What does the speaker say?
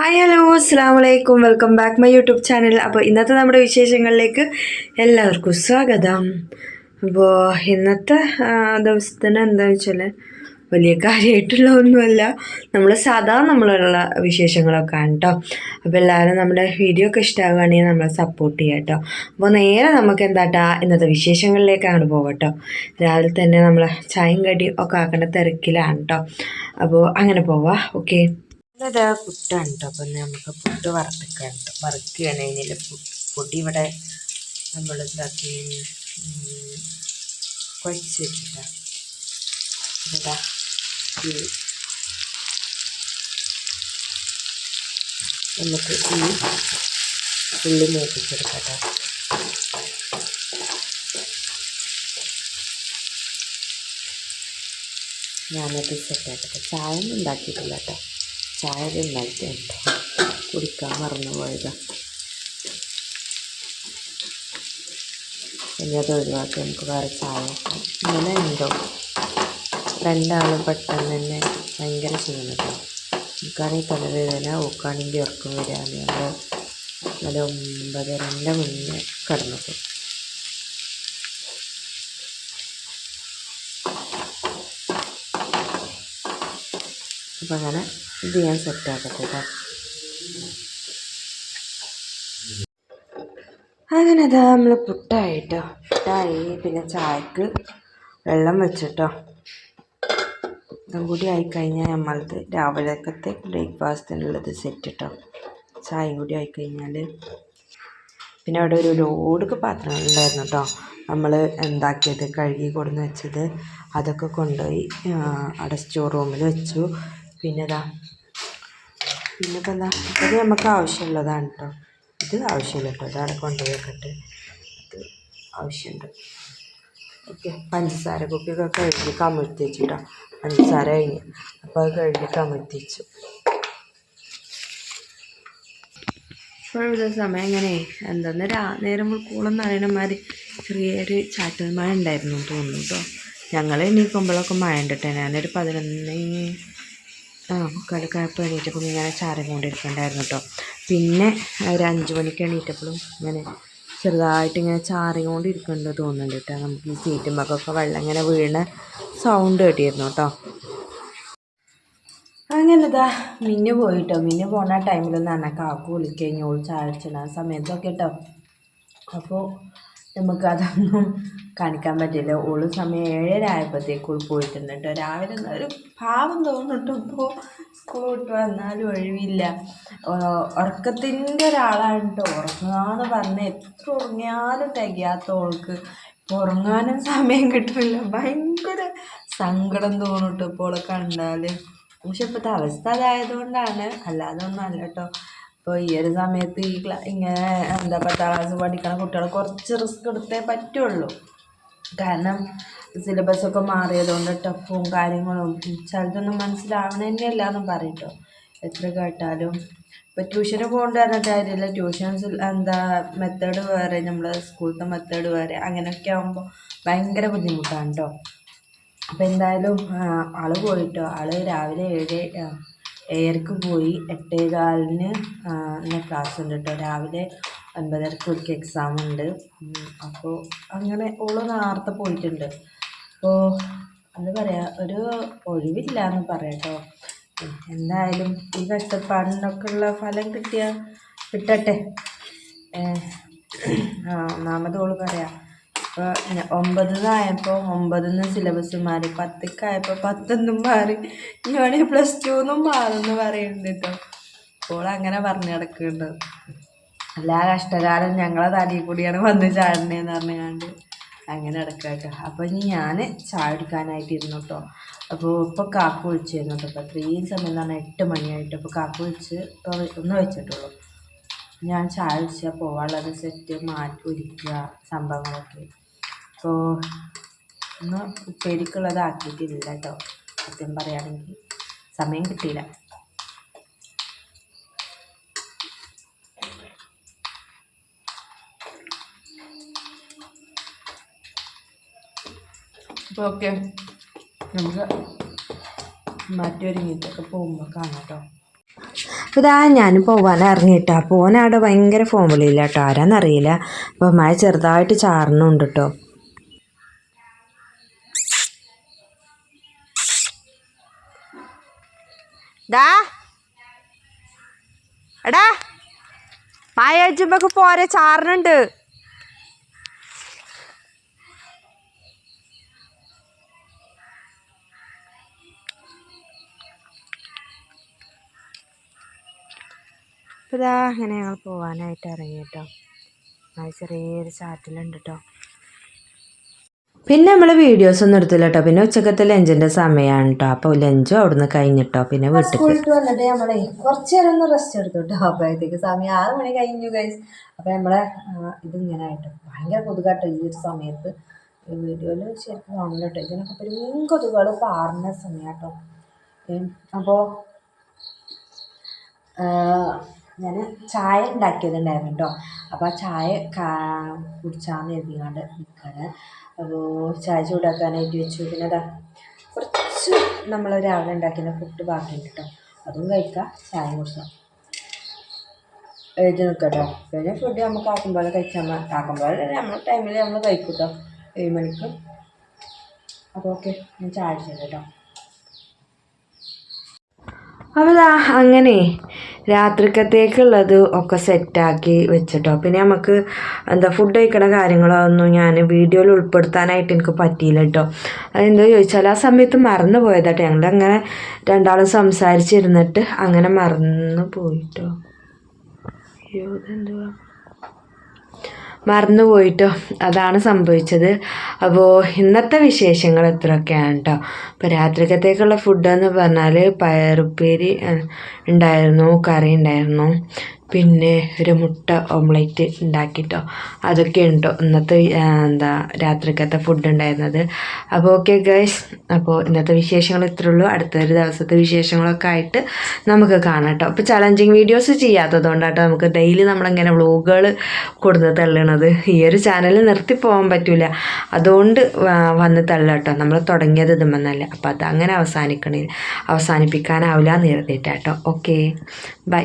Hi hello അസ്സാം വലൈക്കും welcome back my YouTube channel അപ്പോൾ ഇന്നത്തെ നമ്മുടെ വിശേഷങ്ങളിലേക്ക് എല്ലാവർക്കും സ്വാഗതം. അപ്പോൾ ഇന്നത്തെ ദിവസത്തിന് എന്താണെന്ന് വെച്ചാൽ വലിയ കാര്യമായിട്ടുള്ള ഒന്നുമല്ല. നമ്മൾ സാധാ നമ്മളുള്ള വിശേഷങ്ങളൊക്കെ ആണ് കേട്ടോ അപ്പോൾ എല്ലാവരും നമ്മുടെ വീഡിയോ ഒക്കെ ഇഷ്ടമാവുകയാണെങ്കിൽ നമ്മളെ സപ്പോർട്ട് ചെയ്യാം കേട്ടോ അപ്പോൾ നേരെ നമുക്ക് എന്താട്ടാ ഇന്നത്തെ വിശേഷങ്ങളിലേക്ക് വിശേഷങ്ങളിലേക്കാണ് പോകട്ടോ രാവിലെ തന്നെ നമ്മൾ ചായയും കടിയും ഒക്കെ ആക്കേണ്ട തിരക്കിലാണ് കേട്ടോ അപ്പോൾ അങ്ങനെ പോവാം. ഓക്കെ ഇതാ പുട്ടാണ് കേട്ടോ അപ്പം നമുക്ക് പുട്ട് വറുത്തിക്കാൻ വറുക്കുകയാണ് അതിന് പൊടി ഇവിടെ നമ്മൾ ഇതാക്കി കുഴച്ച് വെച്ചിട്ടാ. നമുക്ക് ഈ ഉള്ളി മൂപ്പിച്ചെടുക്കട്ടെ. ഞാനത് സെറ്റാക്കട്ടെ ചായ ഒന്നും ഉണ്ടാക്കിയിട്ടില്ല കേട്ടോ. ചായ കേട്ടോ കുടിക്കാൻ മറന്നു പോയതാ. ഇനി അത് ഒഴിവാക്കി നമുക്ക് വേറെ ചായ ഇങ്ങനെ ഉണ്ടോ രണ്ടാളും പെട്ടെന്ന് തന്നെ ഭയങ്കര ക്ഷീണിട്ടോ നമുക്കാണെങ്കിൽ തലവേദന ഓക്കാണെങ്കിൽ ഉറക്കം വരിക ഞങ്ങൾ നല്ല ഒമ്പതരന്റെ മുന്നേ കിടന്നത് അപ്പം അങ്ങനെ ഇത് ഞാൻ സെറ്റാക്കട്ടെ കേട്ടോ അങ്ങനെ അതാ നമ്മൾ പുട്ടായിട്ടോ പുട്ടായി പിന്നെ ചായക്ക് വെള്ളം വെച്ചിട്ടോ. ഇതും കൂടി ആയിക്കഴിഞ്ഞാൽ നമ്മളത് രാവിലെക്കത്തെ ബ്രേക്ക്ഫാസ്റ്റിനുള്ളത് സെറ്റ് കേട്ടോ ചായയും കൂടി ആയിക്കഴിഞ്ഞാൽ പിന്നെ അവിടെ ഒരു ലോഡ് പാത്രങ്ങളുണ്ടായിരുന്നു കേട്ടോ നമ്മൾ എന്താക്കിയത് കഴുകി കൊടുന്ന് വെച്ചത് അതൊക്കെ കൊണ്ടുപോയി അവിടെ സ്റ്റോർ റൂമിൽ വെച്ചു. പിന്നെ ഇതാ പിന്നെ ഇപ്പം എന്താ ഇത് നമുക്ക് ആവശ്യമുള്ളതാണ് കേട്ടോ ഇത് ആവശ്യമില്ല കേട്ടോ ഇതവിടെ കൊണ്ടുപോയിക്കട്ടെ. ഇത് ആവശ്യമുണ്ട് ഓക്കെ. പഞ്ചസാര കുപ്പിയൊക്കെ കഴുകി കമിഴ്ത്തി വെച്ചു കേട്ടോ പഞ്ചസാര കഴിഞ്ഞ്. അപ്പോൾ അത് കഴുകി കമിഴ്ത്തി വെച്ചു ഇപ്പോഴത്തെ സമയം ഇങ്ങനെ എന്താന്ന് രാ നേരം കുളമെന്ന് അറിയണ മാതിരി ചെറിയൊരു ചാറ്റൽ മഴ ഉണ്ടായിരുന്നു തോന്നുന്നു കേട്ടോ ഞങ്ങൾ എണീക്കുമ്പോഴൊക്കെ മഴ ഉണ്ട് കേട്ടോ ഞാനൊരു പതിനൊന്ന് ഇങ്ങനെ എണീറ്റപ്പോൾ ഇങ്ങനെ ചാറിക്കൊണ്ടിരിക്കണ്ടായിരുന്നു കേട്ടോ പിന്നെ ഒരു അഞ്ച് മണിക്ക് എണീറ്റപ്പോഴും ഇങ്ങനെ ചെറുതായിട്ട് ഇങ്ങനെ ചാറിക്കൊണ്ടിരിക്കുന്നുണ്ട് തോന്നുന്നുണ്ട് കേട്ടോ നമുക്ക് ഈ സീറ്റുമ്പൊക്കെ വെള്ളം ഇങ്ങനെ വീണ സൗണ്ട് കേട്ടിരുന്നു കേട്ടോ അങ്ങനെ ഇതാ മിന്നു പോയിട്ടോ മിന്നു പോണ ടൈമിലൊന്നും കാക്കു വിളിക്കഴിഞ്ഞു ഓൾ ചായച്ചിട സമയത്തൊക്കെ കേട്ടോ അപ്പോൾ നമുക്ക് അതൊന്നും കാണിക്കാൻ പറ്റില്ല. ഓൾ സമയം ഏഴര ആയപ്പോഴത്തേക്ക് പോയിട്ടുണ്ട് രാവിലെ ഒരു പാവം തോന്നിട്ട് ഇപ്പോൾ സ്കൂൾ വിട്ട് വന്നാലും ഒഴിവില്ല. ഉറക്കത്തിന്റെ ഒരാളാണ് കേട്ടോ. ഉറങ്ങാന്ന് പറഞ്ഞ് എത്ര ഉറങ്ങിയാലും തികയാത്ത ഓൾക്ക്. ഉറങ്ങാനും സമയം കിട്ടില്ല. ഭയങ്കര സങ്കടം തോന്നിട്ട് ഇപ്പോൾ കണ്ടാൽ പക്ഷെ ഇപ്പോഴത്തെ അവസ്ഥ അതായതുകൊണ്ടാണ് അല്ലാതെ ഒന്നും അല്ല കേട്ടോ. ഇപ്പോൾ ഈ ഒരു സമയത്ത് ഈ ഇങ്ങനെ എന്താ പത്താം ക്ലാസ് പഠിക്കണ കുട്ടികൾ കുറച്ച് റിസ്ക് എടുത്തേ പറ്റുള്ളൂ. കാരണം സിലബസൊക്കെ മാറിയതുകൊണ്ട് ടഫും കാര്യങ്ങളും ചിലതൊന്നും മനസ്സിലാവണ തന്നെയല്ല എന്നും പറയട്ടോ എത്ര കേട്ടാലും. ഇപ്പോൾ ട്യൂഷന് പോകേണ്ട പറഞ്ഞിട്ട് കാര്യമില്ല. ട്യൂഷൻസ് എന്താ മെത്തേഡ് വേറെ നമ്മളെ സ്കൂളത്തെ മെത്തേഡ് വേറെ അങ്ങനെയൊക്കെ ആകുമ്പോൾ ഭയങ്കര ബുദ്ധിമുട്ടാണ് കേട്ടോ അപ്പോൾ എന്തായാലും ആൾ പോയിട്ടോ. ആൾ രാവിലെ ഏഴ് ഏഴരക്ക് പോയി എട്ടേ കാലിന് ആ, ഇന്ന് ക്ലാസ് ഉണ്ട് കേട്ടോ രാവിലെ ഒൻപതരക്ക് ഒരു എക്സാം ഉണ്ട്. അപ്പോൾ അങ്ങനെ ഓൾ നേരത്തെ പോയിട്ടുണ്ട്. അപ്പോൾ എന്താ പറയുക ഒരു ഒഴിവില്ല എന്ന് പറയാട്ടോ എന്തായാലും ഈ കഷ്ടപ്പാടിനൊക്കെ ഉള്ള ഫലം കിട്ടിയ കിട്ടട്ടെ. ഒന്നാമത് ഓൾ പറയാം ഇപ്പോൾ ഒമ്പതെന്നായപ്പോൾ ഒമ്പതെന്ന് സിലബസ് മാറി പത്തിക്കായപ്പോൾ പത്തൊന്നും മാറി. വേണമെങ്കിൽ പ്ലസ് ടുന്നും മാറുമെന്ന് പറയുന്നുണ്ട് കേട്ടോ അപ്പോൾ അങ്ങനെ പറഞ്ഞു കിടക്കുന്നുണ്ട് എല്ലാ കഷ്ടകാലം ഞങ്ങളെ തലയിൽ കൂടിയാണ് വന്ന് ചാടണേന്ന് പറഞ്ഞുകൊണ്ട് അങ്ങനെ കിടക്കുക അപ്പോൾ ഇനി ഞാൻ ചായ കേട്ടോ അപ്പോൾ ഇപ്പോൾ കാക്ക വിളിച്ചിരുന്നു കേട്ടോ അപ്പോൾ ഇത്രയും സമയം എന്ന് പറഞ്ഞാൽ എട്ട് മണിയായിട്ട് അപ്പോൾ കാക്ക വിളിച്ച് ഇപ്പോൾ ഒന്ന് വെച്ചിട്ടുള്ളൂ. ഞാൻ ചായ കുടിച്ചാൽ പോവാനുള്ളത് സെറ്റ് മാറ്റി ഒരുക്കുക സംഭവങ്ങളൊക്കെ. അപ്പോൾ ഒന്ന് ഉപ്പേരിക്കുള്ളത് ആക്കിയിട്ടില്ല കേട്ടോ സത്യം പറയുകയാണെങ്കിൽ സമയം കിട്ടിയില്ല. അപ്പോൾ ഓക്കെ. നമുക്ക് മറ്റൊരു ഒരുങ്ങിയിട്ടൊക്കെ പോകുമ്പോൾ കാണാം കേട്ടോ. അപ്പോൾ ഇതാ ഞാൻ പോകാൻ ഇറങ്ങിയിട്ടാ. പോകാനവിടെ ഭയങ്കര ഫോൺ വിളിയില്ല കേട്ടോ. ആരാന്നറിയില്ല. അപ്പോൾ മഴ ചെറുതായിട്ട് ചാറുന്നുണ്ട് കേട്ടോ. ഡാ എടാ. മായ അജുമ്പക്ക് പോരെ ചാറിനുണ്ട് അപ്പോൾ ഇതാ അങ്ങനെ ഞങ്ങൾ പോകാനായിട്ട് ഇറങ്ങി കേട്ടോ ചെറിയൊരു ചാറ്റിലുണ്ട് കേട്ടോ പിന്നെ നമ്മൾ വീഡിയോസ് ഒന്നും എടുത്തില്ല കേട്ടോ പിന്നെ ഉച്ചക്കത്തെ ലഞ്ചിന്റെ സമയമാണ് കേട്ടോ അപ്പോൾ ലഞ്ചും അവിടുന്ന് കഴിഞ്ഞിട്ടോ പിന്നെ വീട്ടിൽ വന്നിട്ട് നമ്മളെ കുറച്ച് നേരം ഒന്ന് റെസ്റ്റ് എടുത്തു കേട്ടോ അപ്പോഴത്തേക്ക് സമയം ആറ് മണി കഴിഞ്ഞു ഗൈസ് അപ്പോൾ നമ്മളെ ഇതിങ്ങനെ ആയിട്ട് ഭയങ്കര കൊതുകാട്ടോ ഈ ഒരു സമയത്ത്. ഈ വീഡിയോയിൽ ശരിക്കും കാണില്ല കേട്ടോ ഇതിനൊക്കെ പെരും കൊതുകുകൾ പാറുന്ന സമയം കേട്ടോ അപ്പോൾ ഞാൻ ചായ ഉണ്ടാക്കിയതുണ്ടായിരുന്നു കേട്ടോ അപ്പോൾ ആ ചായ കാ കുടിച്ചാന്ന് എഴുതിയാണ്ട് നിൽക്കുകയാണ് അപ്പോൾ ചായ ചൂടാക്കാനായിട്ട് വെച്ചു. പിന്നെ അതാ കുറച്ച് നമ്മൾ രാവിലെ ഉണ്ടാക്കിയ ഫുഡ് ബാക്കിയുണ്ട് കേട്ടോ അതും കഴിക്കാം ചായ കുടിച്ചാൽ എഴുതി നിൽക്കട്ടോ കേട്ടോ പിന്നെ ഫുഡ് നമുക്ക് ആക്കുമ്പോൾ കഴിച്ചാൽ മതി ആക്കും പോലെ നമ്മൾ ടൈമിൽ നമ്മൾ കഴിക്കും കേട്ടോ ഏഴ് മണിക്ക്. അപ്പോൾ ഓക്കെ ഞാൻ ചായ അടിച്ചത് കേട്ടോ അപ്പോൾ അങ്ങനെ. രാത്രിക്കത്തേക്കുള്ളത് ഒക്കെ സെറ്റാക്കി വെച്ചിട്ടോ. പിന്നെ നമുക്ക് എന്താ ഫുഡ് കഴിക്കണ കാര്യങ്ങളൊന്നും ഞാൻ വീഡിയോയിൽ ഉൾപ്പെടുത്താനായിട്ട് എനിക്ക് പറ്റിയില്ല കേട്ടോ അതെന്തോ ചോദിച്ചാൽ ആ സമയത്ത് മറന്നു പോയതാട്ടോ ഞങ്ങൾ അങ്ങനെ രണ്ടാളും സംസാരിച്ചിരുന്നിട്ട് അങ്ങനെ മറന്നു പോയിട്ടോ അയ്യോ ഇതെന്തുവാ മറന്നു പോയിട്ടോ അതാണ് സംഭവിച്ചത്. അപ്പോൾ ഇന്നത്തെ വിശേഷങ്ങൾ ഇത്രയൊക്കെയാണ് കേട്ടോ അപ്പോൾ രാത്രിക്കത്തേക്കുള്ള ഫുഡെന്ന് പറഞ്ഞാൽ പയറുപ്പേരി ഉണ്ടായിരുന്നു കറി ഉണ്ടായിരുന്നു. പിന്നെ ഒരു മുട്ട ഓംലേറ്റ് ഉണ്ടാക്കിട്ടോ. അതൊക്കെ ഉണ്ടോ? ഇന്നത്തെ എന്താ രാത്രിക്കത്തെ ഫുഡ് ഉണ്ടായിരുന്നത്. അപ്പോൾ ഓക്കെ ഗൈസ് അപ്പോൾ ഇന്നത്തെ വിശേഷങ്ങൾ ഇത്രേ ഉള്ളൂ അടുത്തൊരു ദിവസത്തെ വിശേഷങ്ങളൊക്കെ ആയിട്ട് നമുക്ക് കാണാം കേട്ടോ അപ്പോൾ ചലഞ്ചിങ് വീഡിയോസ് ചെയ്യാത്തത് കൊണ്ടാട്ടോ നമുക്ക് ഡെയിലി നമ്മളിങ്ങനെ വ്ളോഗുകൾ കൊടുന്ന് തള്ളണത്. ഈ ഒരു ചാനൽ നിർത്തി പോകാൻ പറ്റില്ല അതുകൊണ്ട് വന്ന് തള്ളട്ടോ നമ്മൾ തുടങ്ങിയത് ഇതുമെന്നല്ല. അപ്പോൾ അത് അങ്ങനെ അവസാനിപ്പിക്കാനാവില്ല എന്ന് കേട്ടോ ഓക്കെ ബൈ